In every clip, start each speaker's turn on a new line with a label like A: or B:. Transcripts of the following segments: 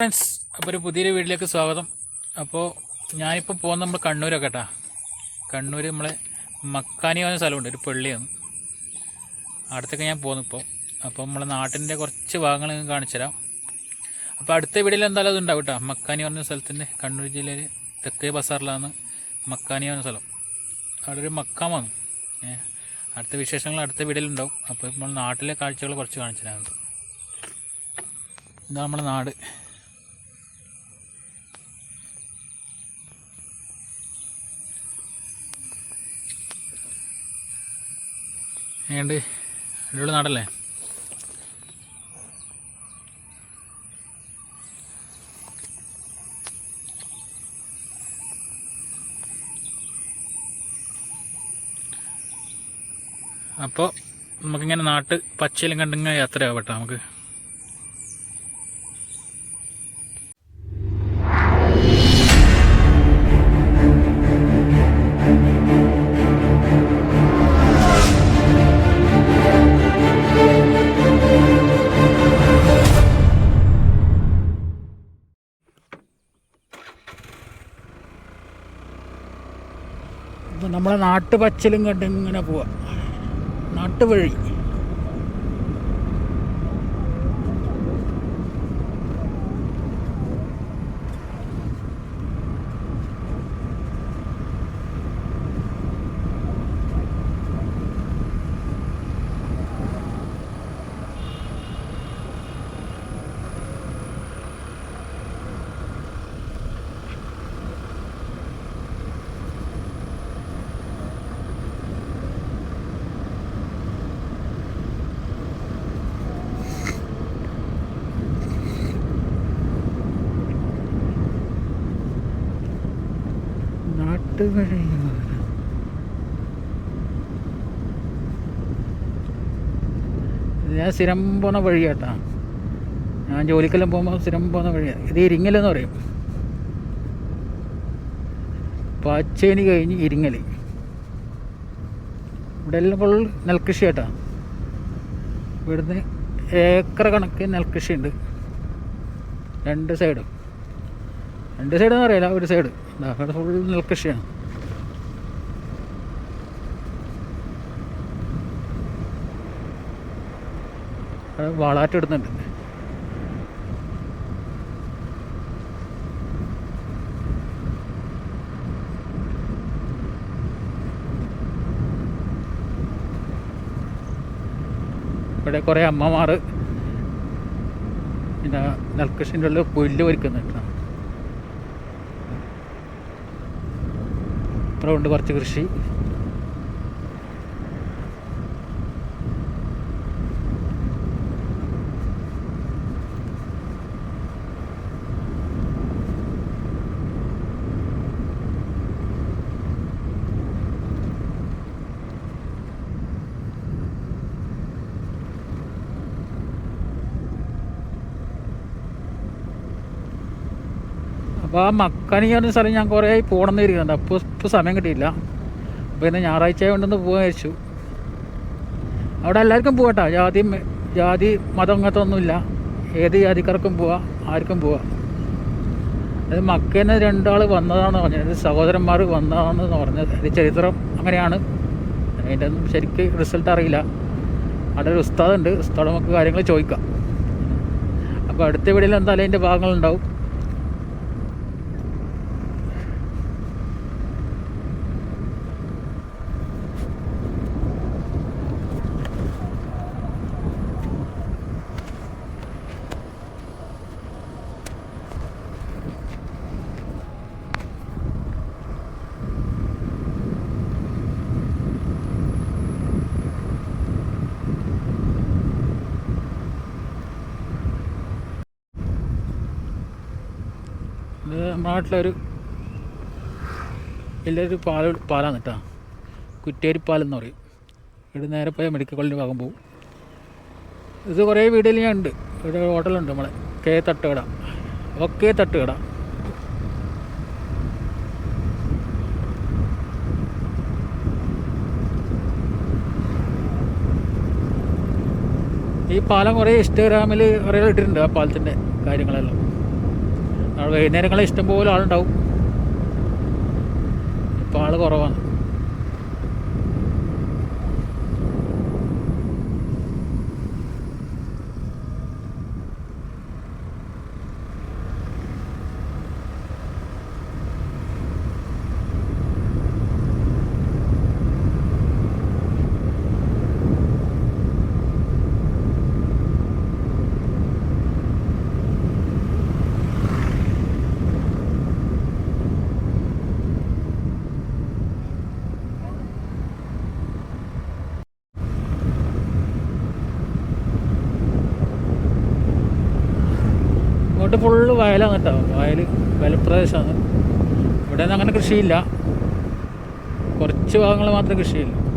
A: Friends അപ്പോൾ ഒരു പുതിയൊരു വീട്ടിലേക്ക് സ്വാഗതം. അപ്പോൾ ഞാനിപ്പോൾ പോകുന്ന നമ്മൾ കണ്ണൂരൊക്കെ കേട്ടാ. കണ്ണൂർ നമ്മളെ മക്കാനി എന്ന സ്ഥലമുണ്ട് ഒരു പള്ളിയാണ്. അടുത്തൊക്കെ ഞാൻ പോകുന്നു ഇപ്പോൾ അപ്പോൾ നമ്മളെ നാട്ടിന്റെ കുറച്ച് ഭാഗങ്ങൾ കാണിച്ചു തരാം അപ്പോൾ അടുത്ത വീട്ടിൽ എന്തായാലും അതുണ്ടാവും കേട്ടോ. മക്കാനി പറഞ്ഞ സ്ഥലത്തിന്റെ കണ്ണൂർ ജില്ലയിൽ തെക്കേ ബസാറിലാണ് മക്കാനി പറഞ്ഞ സ്ഥലം. അവിടെ ഒരു മക്കാമാണ് അടുത്ത വിശേഷങ്ങൾ അടുത്ത വീടിലുണ്ടാവും അപ്പോൾ നമ്മൾ നാട്ടിലെ കാഴ്ചകൾ കുറച്ച് കാണിച്ചു തരാറുണ്ട് ഇതാണ് നമ്മുടെ നാട്. ഏണ്ട് അടിപൊളി നാടല്ലേ? അപ്പോൾ നമുക്കിങ്ങനെ നാട്ട് പച്ചയിലും കണ്ടിങ്ങനെ യാത്രയാവട്ടെ നമുക്ക്. നമ്മളെ നാട്ടുപച്ചിലും കണ്ട് ഇങ്ങനെ പോവാ. നാട്ടുവഴി. നാട്ടുവഴി ഞാൻ സ്ഥിരം പോകുന്ന വഴി കേട്ടാ. ഞാൻ ജോലിക്കെല്ലാം പോകുമ്പോൾ സ്ഥിരം പോകുന്ന വഴിയാണ് ഇത് ഇരിങ്ങലെന്ന് പറയും. പാച്ചേനി കഴിഞ്ഞ് ഇരിങ്ങൽ ഇവിടെ എല്ലാം ഫുൾ നെൽകൃഷി കേട്ടാ. ഇവിടുന്ന് ഏക്കർ കണക്ക് നെൽകൃഷി ഉണ്ട് രണ്ട് സൈഡും രണ്ട് സൈഡെന്ന് അറിയില്ല ഒരു സൈഡ് ഫുൾ നെൽകൃഷിയാണ്. വാളാറ്റിടുന്നുണ്ട് ഇവിടെ കുറേ അമ്മമാർ പിന്നെ നെൽകൃഷിന്റെ ഉള്ളിൽ പുല്ല് ഒരുക്കുന്നുണ്ട് ഇപ്പുറമുണ്ട് കുറച്ച് കൃഷി. അപ്പോൾ ആ മക്കാനി പറഞ്ഞ സ്ഥലം ഞാൻ കുറേ പോകണമെന്ന് ഇരിക്കുന്നുണ്ട് അപ്പോൾ ഇപ്പോൾ സമയം കിട്ടിയില്ല. അപ്പോൾ ഇന്ന് ഞായറാഴ്ച കൊണ്ടൊന്ന് പോകാൻ വിചാരിച്ചു. അവിടെ എല്ലാവർക്കും പോകട്ടോ ജാതി ജാതി മതം അങ്ങനത്തെ ഒന്നുമില്ല. ഏത് ജാതിക്കാർക്കും പോവാം ആർക്കും പോവാം. അത് മക്കേനെ രണ്ടാൾ വന്നതാണെന്ന് പറഞ്ഞത്. സഹോദരന്മാർ വന്നതാണെന്ന് പറഞ്ഞത്. അത് ചരിത്രം അങ്ങനെയാണ്. അതിന്റെ ഒന്നും ശരിക്ക് റിസൾട്ട് അറിയില്ല. അവിടെ ഒരു ഉസ്താദുണ്ട് ഉസ്താദ് നമുക്ക് കാര്യങ്ങൾ ചോദിക്കാം. അപ്പോൾ അടുത്ത വീടിൽ എന്തായാലും അതിന്റെ ഭാഗങ്ങളുണ്ടാവും ഇത് നമ്മുടെ നാട്ടിലൊരു വലിയൊരു പാല പാലാണ് കേട്ടോ കുറ്റേരി പാലെന്ന് പറയും. ഇവിടെ നേരെ പോയാൽ മെഡിക്കൽ കോളേജിന്റെ ഭാഗം പോകും. ഇത് കുറേ വീടുകളിൽ ഞാൻ ഉണ്ട്. ഇവിടെ ഹോട്ടലുണ്ട് നമ്മളെ. കെ തട്ടുകട. ഒക്കെ തട്ടുകട. ഈ പാലം കുറേ ഇൻസ്റ്റാഗ്രാമിൽ കുറേ ഇട്ടിട്ടുണ്ട് ആ പാലത്തിന്റെ കാര്യങ്ങളെല്ലാം. വൈകുന്നേരങ്ങളിൽ ഇഷ്ടംപോലെ ആളുണ്ടാവും. ഇപ്പോൾ ആൾ കുറവാണ്. ഇങ്ങോട്ട് ഫുള്ള് വയലാണ് കേട്ടോ. വയൽ വയൽപ്രദേശമാണ്. ഇവിടെ നിന്ന് അങ്ങനെ കൃഷിയില്ല. കുറച്ച് ഭാഗങ്ങൾ മാത്രമേ കൃഷിയില്ല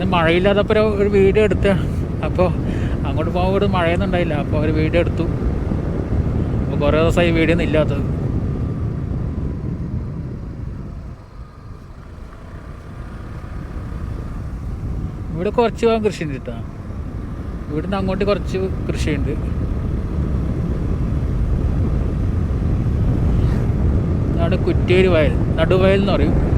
A: അപ്പം ഇന്ന് മഴയില്ലാത്തപ്പോൾ ഒരു- വീഡിയോ എടുത്ത. അപ്പോൾ അങ്ങോട്ട് പോകുമ്പോൾ ഇവിടെ മഴയൊന്നും ഉണ്ടായില്ല. അപ്പോൾ ഒരു വീഡിയോ എടുത്തു. അപ്പോൾ കുറേ ദിവസമായി വീഡിയോ ഒന്നും ഇല്ലാത്തത്. ഇവിടെ കുറച്ച് ഭാഗം കൃഷിയുണ്ട് കേട്ടോ ഇവിടുന്ന് അങ്ങോട്ട് കുറച്ച് കൃഷിയുണ്ട് അവിടെ കുറ്റേരി വയൽ നടുവയൽ എന്ന് പറയും.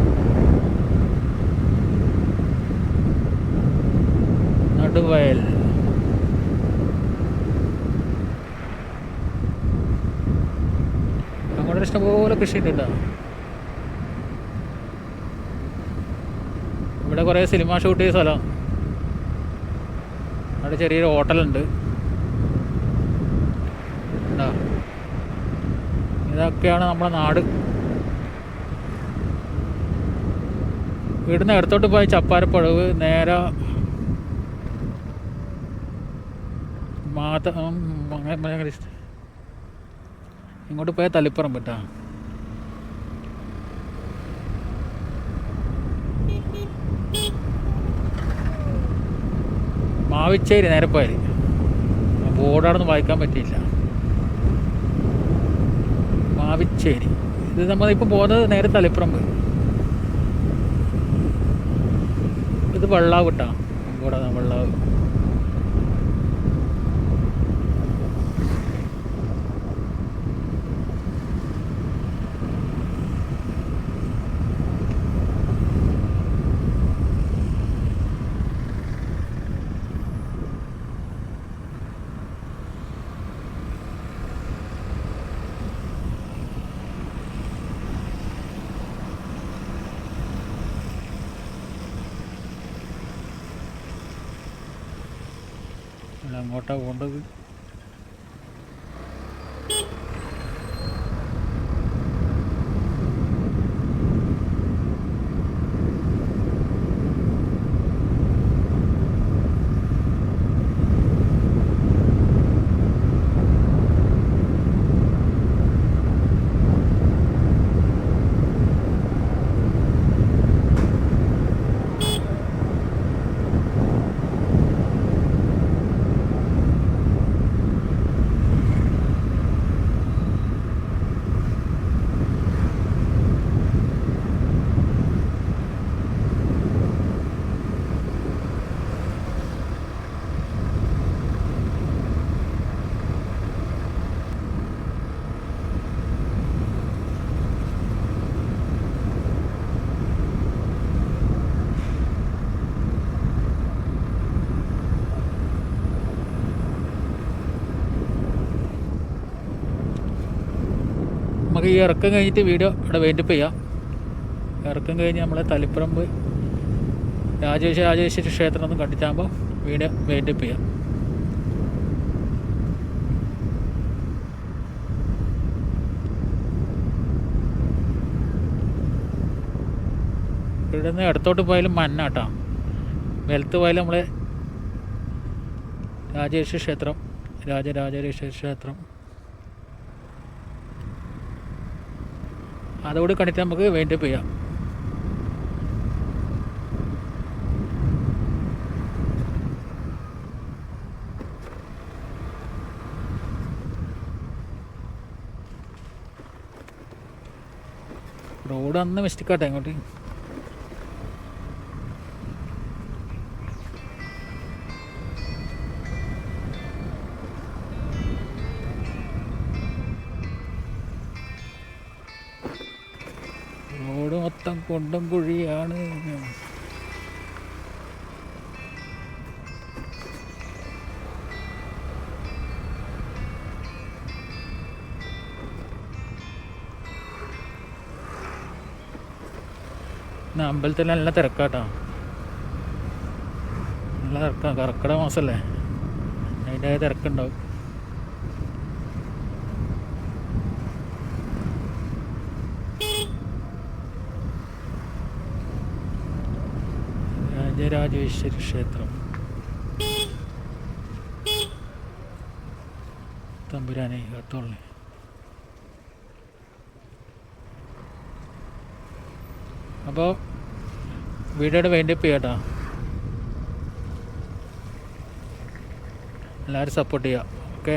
A: നടുവയൽ അങ്ങോട്ട് ഇഷ്ടംപോലെ കൃഷിയുണ്ട് കേട്ടോ ഇവിടെ കുറേ സിനിമ ഷൂട്ട് ചെയ്ത സ്ഥലം. അവിടെ ചെറിയൊരു ഹോട്ടലുണ്ട്? ഇതൊക്കെയാണ് നമ്മുടെ നാട്. ഇവിടുന്ന് ഇടത്തോട്ട് പോയ ചപ്പാരപ്പുഴവ് നേരെ മാത അങ്ങനെ ഭയങ്കര ഇഷ്ടം ഇങ്ങോട്ട് പോയാൽ തളിപ്പറമ്പ് കേട്ടോ മാവിച്ചേരി നേരെ പോയാൽ ബോർഡാണെന്ന് വായിക്കാൻ പറ്റിയില്ല. മാവിച്ചേരി. ഇത് നമ്മൾ നമ്മളിപ്പോൾ പോകുന്നത് നേരെ തളിപ്പറമ്പ്. ഇത് വെള്ളാവ് കേട്ടോ ഇവിടെ വെള്ളാവ്. അങ്ങോട്ടാ പോകേണ്ടത്? നമുക്ക് ഈ ഇറക്കം കഴിഞ്ഞിട്ട് വീഡിയോ ഇവിടെ വെയിറ്റപ്പ് ചെയ്യാം. ഇറക്കം കഴിഞ്ഞ് നമ്മളെ തളിപ്പറമ്പ് രാജേശ രാജേശ്വരി ക്ഷേത്രം ഒന്ന് കണ്ടിട്ടാകുമ്പോൾ വീഡിയോ വെയിറ്റപ്പ് ചെയ്യാം. ഇവിടെ നിന്ന് ഇടത്തോട്ട് പോയാലും മഞ്ഞാട്ടാ വലത്ത് പോയാലും നമ്മളെ രാജേശ്വര ക്ഷേത്രം രാജരാജേശ്വര ക്ഷേത്രം. അതോട് കണ്ടിട്ട് നമുക്ക് വേണ്ടി ചെയ്യാം റോഡ് അന്ന് മിസ്റ്റേക്കാട്ടെ ഇങ്ങോട്ട് മൊത്തം കൊണ്ടും കുഴിയാണ്. ഇന്ന് അമ്പലത്തിൽ നല്ല തിരക്കാട്ടോ. നല്ല തിരക്കാണ് കർക്കിടക മാസമല്ലേ അതിന്റെ തിരക്കുണ്ടാവും. രാജരാജേശ്വരി ക്ഷേത്രം. തമ്പുരാനെ കത്തോളേ അപ്പോൾ വീഡിയോയുടെ വേണ്ടിയപ്പ് ചെയ്യാട്ടോ എല്ലാവരും സപ്പോർട്ട് ചെയ്യുക ഓക്കെ